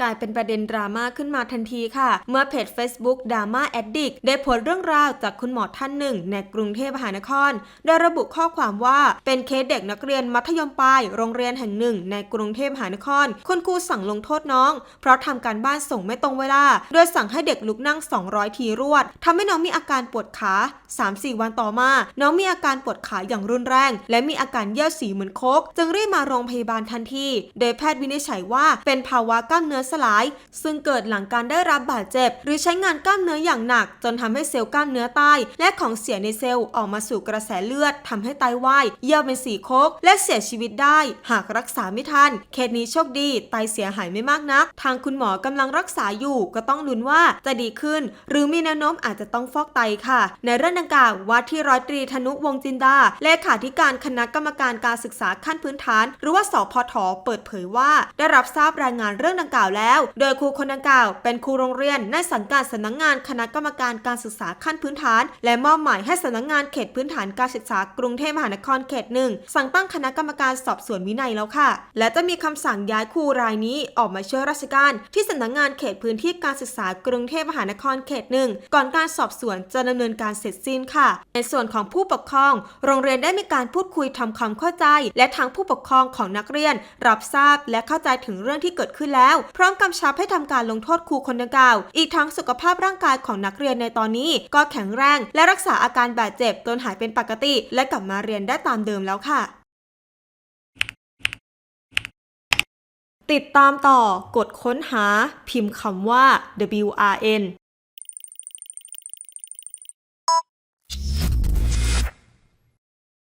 กลายเป็นประเด็นดราม่าขึ้นมาทันทีค่ะ เมื่อเพจ Facebook Drama Addict ได้โพสต์เรื่องราวจากคุณหมอท่านหนึ่ง ในกรุงเทพมหานคร โดยระบุข้อความว่าเป็นเคสเด็กนักเรียนมัธยมปลายโรงเรียนแห่งหนึ่ง ในกรุงเทพมหานคร คุณครูสั่งลงโทษน้อง เพราะทำการบ้านส่งไม่ตรงเวลา โดยสั่งให้เด็กลุกนั่ง 200 ทีรวดทำให้น้องมีอาการปวดขา 3-4 วันต่อมา น้องมีอาการปวดขาอย่างรุนแรง และมีอาการเยี่ยวสีเหมือนโคกจึงรีบมาโรงพยาบาลทันที โดยแพทย์วินิจฉัยว่าเป็นภาวะกล้ามเนื้อสลาย ซึ่งเกิดหลังการได้รับบาดเจ็บ หรือใช้งานกล้ามเนื้ออย่างหนัก จนทำให้เซลล์กล้ามเนื้อตายและของเสียในเซลล์ออกมาสู่กระแสเลือดทำให้ไตวายเยี่ยวเป็นสีโคกและเสียชีวิตได้ หากรักษาไม่ทัน เคสนี้โชคดีไตเสียหายไม่มากนัก ทางคุณหมอกำลังรักษาอยู่ ก็ต้องลุ้นว่าจะดีขึ้น หรือมีแนวโน้มอาจจะต้องฟอกไตค่ะ ในเรื่องดังกล่าวว่าที่ร้อยตรีธนุวงจินดาเลขาธิการคณะกรรมการการศึกษาขั้นพื้นฐาน หรือว่าสพทเปิดเผยว่า ได้รับทราบรายงานเรื่องดังกล่าวแล้ว โดยครูคนดังกล่าว เป็นครูโรงเรียนในสังกัดสำนักงานคณะกรรมการการศึกษาขั้นพื้นฐาน และมอบหมายให้สำนักงานเขตพื้นฐานการศึกษากรุงเทพมหานครเขตหนึ่งสั่งตั้งคณะกรรมการสอบสวนวินัยแล้วค่ะ และจะมีคำสั่งย้ายครูรายนี้ออกมาช่วยราชการ ที่สำนักงานเขตพื้นที่การศึกษากรุงเทพมหานครเขตหนึ่งก่อนการสอบสวนจะดำเนินการเสร็จสิ้นค่ะ ในส่วนของผู้ปกครอง โรงเรียนได้มีการพูดคุยทำความเข้าใจ และทางผู้ปกครองของนักเรียน รับทราบและเข้าใจถึงเรื่องที่เกิดขึ้นแล้วพรร้อมกำชับให้ทำการลงโทษครูคนดังกล่าว อีกทั้งสุขภาพร่างกายของนักเรียนในตอนนี้ ก็แข็งแรงและรักษาอาการบาดเจ็บจนหายเป็นปกติ และกลับมาเรียนได้ตามเดิมแล้วค่ะ ติดตามต่อกดค้นหา พิมพ์คำว่า WRN